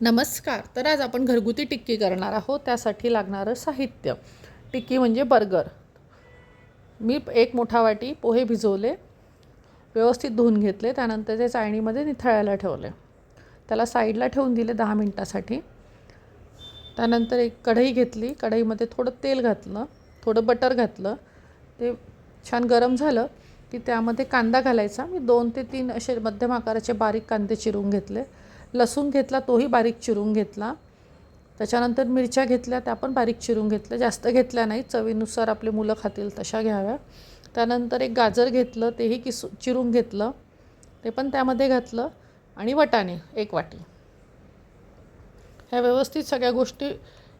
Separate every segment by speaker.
Speaker 1: नमस्कार तर आज आपण घरगुती टिक्की करणार आहोत त्यासाठी लागणारं साहित्य. टिक्की म्हणजे बर्गर. मी एक मोठा वाटी पोहे भिजवले व्यवस्थित धुवून घेतले त्यानंतर ते चाळणीमध्ये निथळायला ठेवले. त्याला साईडला ठेवून दिले दहा मिनटासाठी. त्यानंतर एक कढई घेतली कढईमध्ये थोडं तेल घातलं थोडं बटर घातलं ते छान गरम झालं की त्यामध्ये कांदा घालायचा. मी दोन ते तीन असे मध्यम आकाराचे बारीक कांदे चिरून घेतले. लसूण घेतला तोही बारीक चिरून घेतला. त्याच्यानंतर मिरच्या घेतल्या त्या पण बारीक चिरून घेतल्या. जास्त घेतल्या नाही चवीनुसार आपली मुलं खातील तशा घ्याव्या. त्यानंतर एक गाजर घेतलं तेही किस चिरून घेतलं. ते पण त्यामध्ये घातलं आणि वटाणे एक वाटी. ह्या व्यवस्थित सगळ्या गोष्टी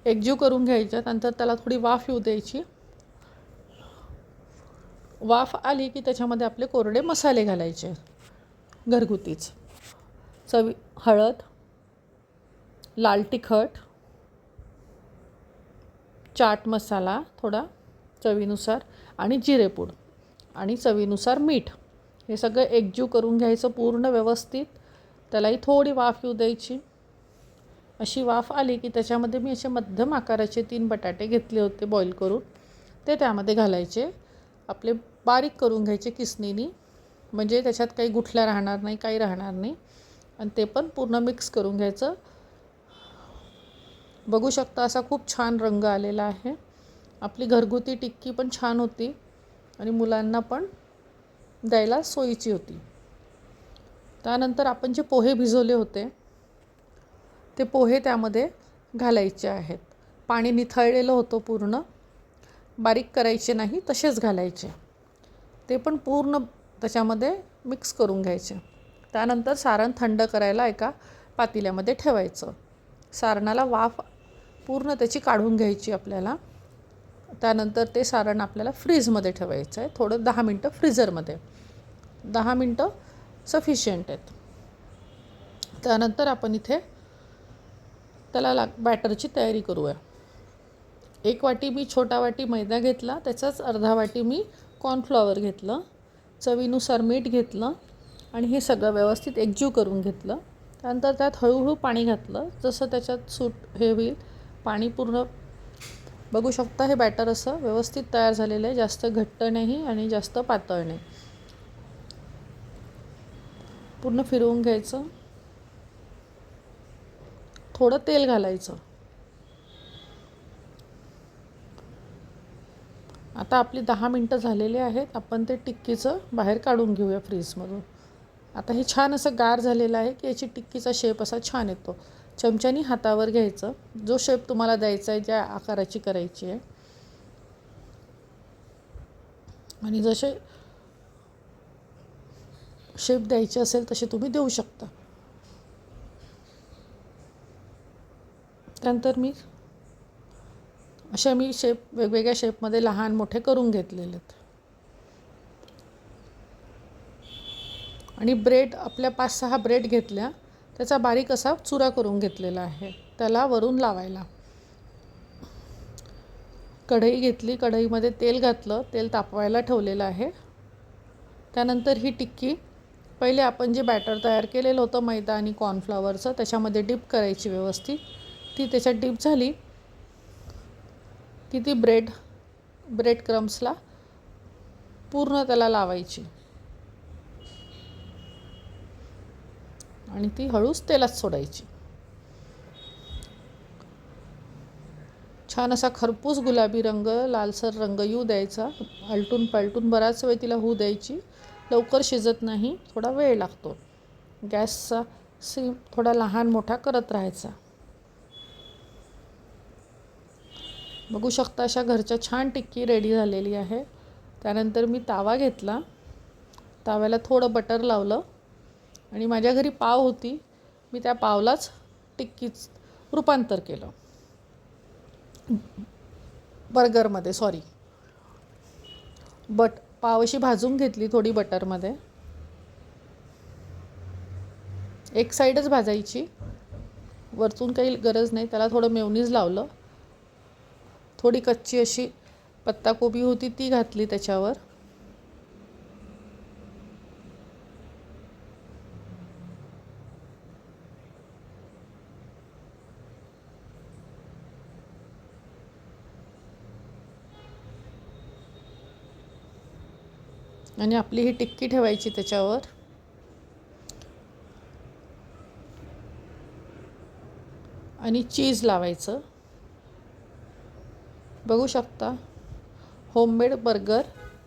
Speaker 1: एकजीव करून घ्यायच्या. नंतर त्याला थोडी वाफ येऊ द्यायची. वाफ आली की त्याच्यामध्ये आपले कोरडे मसाले घालायचे. घरगुतीच. चवी हळद लाल तिखट चाट मसाला थोडा चवीनुसार आणि जिरेपूड आणि चवीनुसार मीठ. हे सगळं एकजीव करून घ्यायचं पूर्ण व्यवस्थित. त्यालाही थोडी वाफ येऊ द्यायची. अशी वाफ आली की त्याच्यामध्ये मी असे मध्यम आकाराचे तीन बटाटे घेतले होते बॉईल करून. ते त्यामध्ये घालायचे. आपले बारीक करून घ्यायचे किसनीनी म्हणजे त्याच्यात काही गुठल्या राहणार नाही काही राहणार नाही. आणि ते पण पूर्ण मिक्स करून घ्यायचं. बघू शकता असा खूप छान रंग आलेला आहे. आपली घरगुती टिक्की पण छान होती आणि मुलांना पण द्यायला सोयीची होती. त्यानंतर आपण जे पोहे भिजवले होते ते पोहे त्यामध्ये घालायचे आहेत. पाणी निथळलेलं होतं पूर्ण. बारीक करायचे नाही तसेच घालायचे. ते पण पूर्ण त्याच्यामध्ये मिक्स करून घ्यायचे. त्यानंतर सारण थंड करायला एका पातेल्यामध्ये ठेवायचं. सारणाला वाफ पूर्ण त्याची काढून घ्यायची आपल्याला. त्यानंतर ते सारण आपल्याला फ्रीजमध्ये ठेवायचं आहे. थोडं दहा मिनटं फ्रीझरमध्ये दहा मिनटं सफिशियंट आहेत. त्यानंतर आपण इथे त्याला लाग बॅटरची तयारी करूया. एक वाटी मी छोटा वाटी मैदा घेतला. त्याचाच अर्धा वाटी मी कॉर्नफ्लॉवर घेतलं. चवीनुसार मीठ घेतलं. आणि हे सगळं व्यवस्थित एकजीव करून घेतलं. त्यानंतर त्यात हळूहळू पाणी घातलं. जसं त्याच्यात सूट हे होईल पाणी पूर्ण बघू शकता हे बॅटर असं व्यवस्थित तयार झालेलं आहे. जास्त घट्ट नाही आणि जास्त पातळ नाही. पूर्ण फिरवून घ्यायचं. थोडं तेल घालायचं. आता आपली दहा मिनटं झालेली आहेत. आपण ते टिक्कीचं बाहेर काढून घेऊया फ्रीजमधून आता हे छान असं गार झालेलं आहे की याची टिक्कीचा शेप असा छान येतो. चमच्यानी हातावर घ्यायचं. जो शेप तुम्हाला द्यायचा आहे ज्या आकाराची करायची आहे. आणि जसे शेप द्यायचे असेल तसे तुम्ही देऊ शकता. त्यानंतर मी अशा मी शेप वेगवेगळ्या शेपमध्ये लहान मोठे करून घेतलेले आहेत आणि ब्रेड आपल्या पाच सहा ब्रेड घेतल्या त्याचा बारीक असा चुरा करून घेतलेला आहे. त्याला वरून लावायला. कढई घेतली कढईमध्ये तेल घातलं तेल तापवायला ठेवलेलं आहे. त्यानंतर ही टिक्की पहिले आपण जे बॅटर तयार केलेलं होतं मैदा आणि कॉर्नफ्लॉवरचं त्याच्यामध्ये डिप करायची व्यवस्थित. ती त्याच्यात डिप झाली की ती ब्रेड ब्रेड क्रम्सला पूर्ण त्याला लावायची. आणि ती हळूच तेलात सोडायची. छान असा खरपूस गुलाबी रंग लालसर रंग येऊ द्यायचा. आलटून पालटून बराच वेळ तिला होऊ द्यायची. लवकर शिजत नाही थोडा वेळ लागतो. गॅसचा सिम थोडा लहान मोठा करत राहायचा. बघू शकता अशा घरच्या छान टिक्की रेडी झालेली आहे. त्यानंतर मी तावा घेतला. ताव्याला थोडं बटर लावलं. आणि माझ्या घरी पाव होती. मी त्या पावलाच टिक्कीच रूपांतर केलं. बर्गरमध्ये सॉरी बट पाव अशी भाजून घेतली थोडी बटरमध्ये. एक साईडच भाजायची. वरतून काही गरज नाही त्याला थोडं मेवनीज लावलं. थोडी कच्ची अशी पत्ताकोबी होती ती घातली त्याच्यावर. आणि आपली ही टिक्की ठेवायची त्याच्यावर. आणि चीज लावायचं. बघू शकता. होममेड बर्गर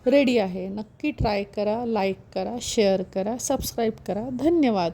Speaker 1: रेडी आहे. नक्की ट्राय करा लाईक करा शेअर करा सबस्क्राईब करा. धन्यवाद.